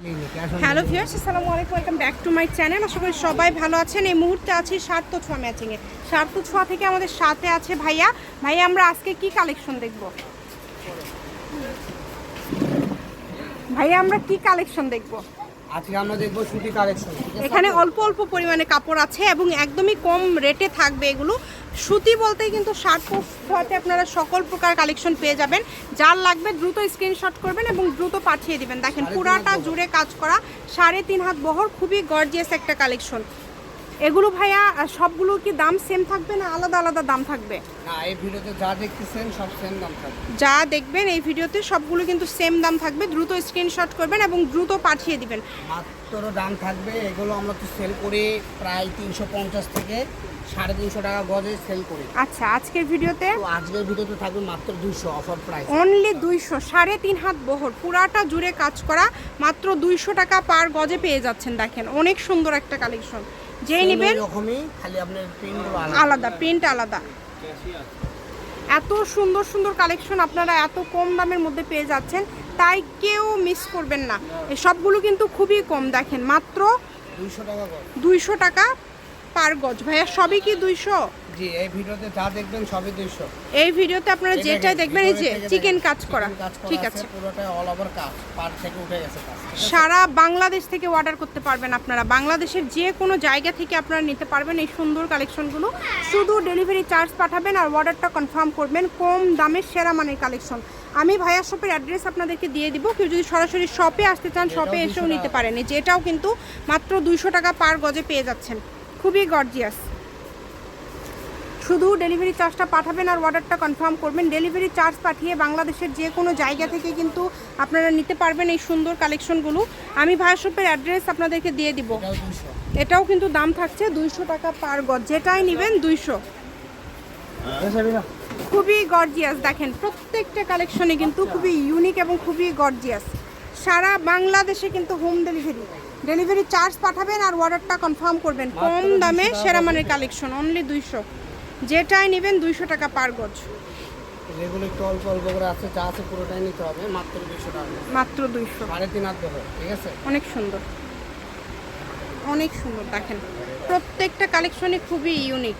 Hello viewers আসসালামু আলাইকুম welcome back to my channel আশা করি সবাই ভালো আছেন। এই মুহূর্তে আছি সার্থ ছোঁয়া ম্যাচিংয়ে। সার্থ ছোঁয়া থেকে আমাদের সাথে আছে ভাইয়া। ভাইয়া, আমরা আজকে কি কালেকশন দেখব? ভাইয়া, আমরা কি কালেকশন দেখব? আজকে আমরা দেখব সুতি কালেকশন এখানে অল্প অল্প পরিমাণে কাপড় আছে এবং একদমই কম রেটে থাকবে এগুলো। সুতি বলতে কিন্তু শার্ট পোস্ট আপনারা সকল প্রকার কালেকশন পেয়ে যাবেন। যার লাগবে দ্রুত স্ক্রিনশট করবেন এবং দ্রুত পাঠিয়ে দিবেন। দেখেন পুরাটা জুড়ে কাজ করা সাড়ে তিন হাত বহর খুবই গর্জিয়াস একটা কালেকশন এগুলো ভাইয়া সবগুলো কি দাম সেম থাকবে না আলাদা আলাদা দাম থাকবে? না এই ভিডিওতে যা দেখতেছেন সব সেম দাম থাকবে। যা দেখবেন এই ভিডিওতে সবগুলো কিন্তু সেম দাম থাকবে। দ্রুত স্ক্রিনশট করবেন এবং দ্রুত পাঠিয়ে দিবেন। মাত্র দাম থাকবে এগুলো আমরা তো সেল করি প্রায় তিনশো পঞ্চাশ থেকে সাড়ে তিনশো টাকা গজে সেল করি। আচ্ছা আজকের ভিডিওতে? আজকের ভিডিওতে থাকবে মাত্র দুশো অফার প্রাইস অনলি দুইশো সাড়ে তিন হাত বহর পুরাটা জুড়ে কাজ করা মাত্র দুইশো টাকা পার গজে পেয়ে যাচ্ছেন দেখেন। অনেক সুন্দর একটা কালেকশন যেই নেবেন? আলাদা। প্রিন্ট আলাদা। এত সুন্দর সুন্দর কালেকশন আপনারা এত কম দামের মধ্যে পেয়ে যাচ্ছেন তাই কেউ মিস করবেন না। সবগুলো কিন্তু খুবই কম দেখেন মাত্র দুইশো টাকা পার গজ। ভাইয়া সবই কি দুইশো? জি এই ভিডিওতে যা দেখবেন সবই দুইশো। এই ভিডিওতে আপনারা যেটাই দেখবেন এই যে চিকেন কাজ করা। ঠিক আছে পুরোটা অল ওভার কাজ পার থেকে উঠে গেছে সারা বাংলাদেশ থেকে অর্ডার করতে পারবেন আপনারা। বাংলাদেশের যে কোনো জায়গা থেকে আপনারা নিতে পারবেন এই সুন্দর কালেকশনগুলো। শুধু ডেলিভারি চার্জ পাঠাবেন আর অর্ডারটা কনফার্ম করবেন কম দামের সেরা মানের কালেকশন। আমি ভাইয়া শপের অ্যাড্রেস আপনাদেরকে দিয়ে দিব। কেউ যদি সরাসরি শপে আসতে চান শপে এসেও নিতে পারেন। এই যে এটাও কিন্তু মাত্র দুইশো টাকা পার গজে পেয়ে যাচ্ছেন। খুবই গর্জিয়াস শুধু ডেলিভারি চার্জটা পাঠাবেন আর অর্ডারটা কনফার্ম করবেন। ডেলিভারি চার্জ পাঠিয়ে বাংলাদেশের যে কোনো জায়গা থেকে কিন্তু আপনারা নিতে পারবেন এই সুন্দর কালেকশনগুলো আমি ভাইয়া শপের অ্যাড্রেস আপনাদেরকে দিয়ে দিব। এটাও এটাও কিন্তু দাম থাকছে দুইশো টাকা পার গজ। যেটাই নেবেন দুইশো। খুবই গর্জিয়াস দেখেন প্রত্যেকটা কালেকশনে কিন্তু খুবই ইউনিক এবং খুবই গর্জিয়াস সারা বাংলাদেশে কিন্তু হোম ডেলিভারি ডেলিভারি চার্জ পাঠাবেন আর অর্ডারটা কনফার্ম করবেন। কম দামে সেরা। মানের কালেকশন অনলি দুইশো। যেটাই নেবেন দুইশো টাকা পার গজ। যেগুলো একটু অল্প অল্প করে আছে যা আছে পুরোটাই নিতে হবে মাত্র টাকা। মাত্র দুইশো। সাড়ে তিন হাত দেবে ঠিক আছে? অনেক সুন্দর। অনেক সুন্দর দেখেন। প্রত্যেকটা কালেকশনই খুবই ইউনিক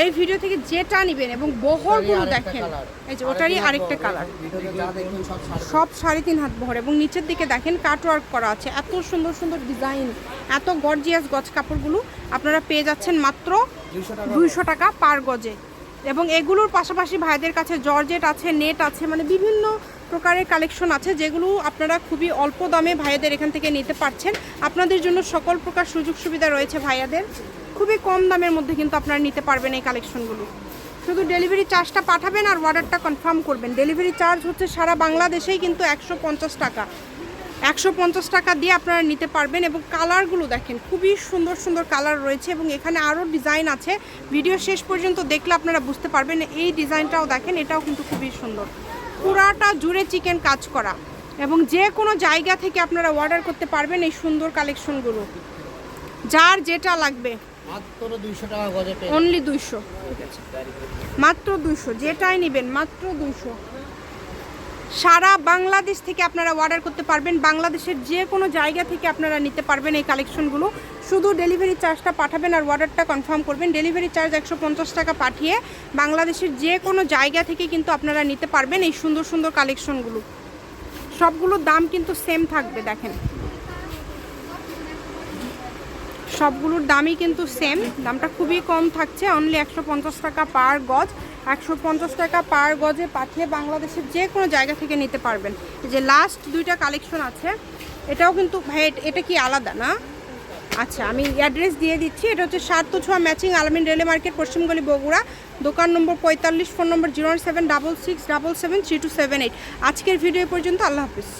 এই ভিডিও থেকে যেটা নিবেন এবং বহরগুলো দেখেন। এই যে ওটারই আরেকটা কালার সব সাড়ে তিন হাত বহর এবং নিচের দিকে দেখেন কাটওয়ার্ক করা আছে। এত সুন্দর সুন্দর ডিজাইন এত গর্জিয়াস গজ কাপড়গুলো আপনারা পেয়ে যাচ্ছেন মাত্র দুইশো টাকা পার গজে। এবং এগুলোর পাশাপাশি ভাইদের কাছে জর্জেট আছে নেট আছে মানে বিভিন্ন প্রকারের কালেকশন আছে যেগুলো আপনারা খুবই অল্প দামে ভাইয়াদের এখান থেকে নিতে পারছেন। আপনাদের জন্য সকল প্রকার সুযোগ সুবিধা রয়েছে ভাইয়াদের। খুবই কম দামের মধ্যে কিন্তু আপনারা নিতে পারবেন এই কালেকশনগুলো। শুধু ডেলিভারি চার্জটা পাঠাবেন আর অর্ডারটা কনফার্ম করবেন। ডেলিভারি চার্জ হচ্ছে সারা বাংলাদেশেই কিন্তু একশো পঞ্চাশ টাকা। একশো পঞ্চাশ টাকা দিয়ে আপনারা নিতে পারবেন এবং কালারগুলো দেখেন, খুবই সুন্দর সুন্দর কালার রয়েছে এবং এখানে আরও ডিজাইন আছে। ভিডিও শেষ পর্যন্ত দেখলে আপনারা বুঝতে পারবেন, এই ডিজাইনটাও দেখেন, এটাও কিন্তু খুবই সুন্দর। পুরাটা জুড়ে চিকেন কাজ করা এবং যে কোনো জায়গা থেকে আপনারা অর্ডার করতে পারবেন এই সুন্দর কালেকশনগুলো। যার যেটা লাগবে। অনলি দুইশো মাত্র দুইশো। যেটাই নেবেন, মাত্র দুইশো। সারা বাংলাদেশ থেকে আপনারা অর্ডার করতে পারবেন। বাংলাদেশের যে কোনো জায়গা থেকে আপনারা নিতে পারবেন এই কালেকশনগুলো শুধু ডেলিভারি চার্জটা পাঠাবেন আর অর্ডারটা কনফার্ম করবেন। ডেলিভারি চার্জ একশো পঞ্চাশ টাকা পাঠিয়ে বাংলাদেশের যে কোনো জায়গা থেকে কিন্তু আপনারা নিতে পারবেন এই সুন্দর সুন্দর কালেকশনগুলো সবগুলোর দাম কিন্তু সেম থাকবে, দেখেন। সবগুলোর দামই কিন্তু সেম দামটা খুবই কম থাকছে অনলি একশো পঞ্চাশ টাকা পার গজ। একশো পঞ্চাশ টাকা পার গজে পাঠিয়ে বাংলাদেশের যে কোনো জায়গা থেকে নিতে পারবেন। যে লাস্ট দুইটা কালেকশন আছে, এটাও কিন্তু ভাই, এটা কি আলাদা না? আচ্ছা আমি অ্যাড্রেস দিয়ে দিচ্ছি। এটা হচ্ছে সাত ছোঁয়া ম্যাচিং আলমিন রেলে মার্কেট, পশ্চিমগলি বগুড়া। দোকান নম্বর পঁয়তাল্লিশ, phone number zero seven double six double seven three two seven eight. আজকের ভিডিও পর্যন্ত, আল্লাহ হাফিজ।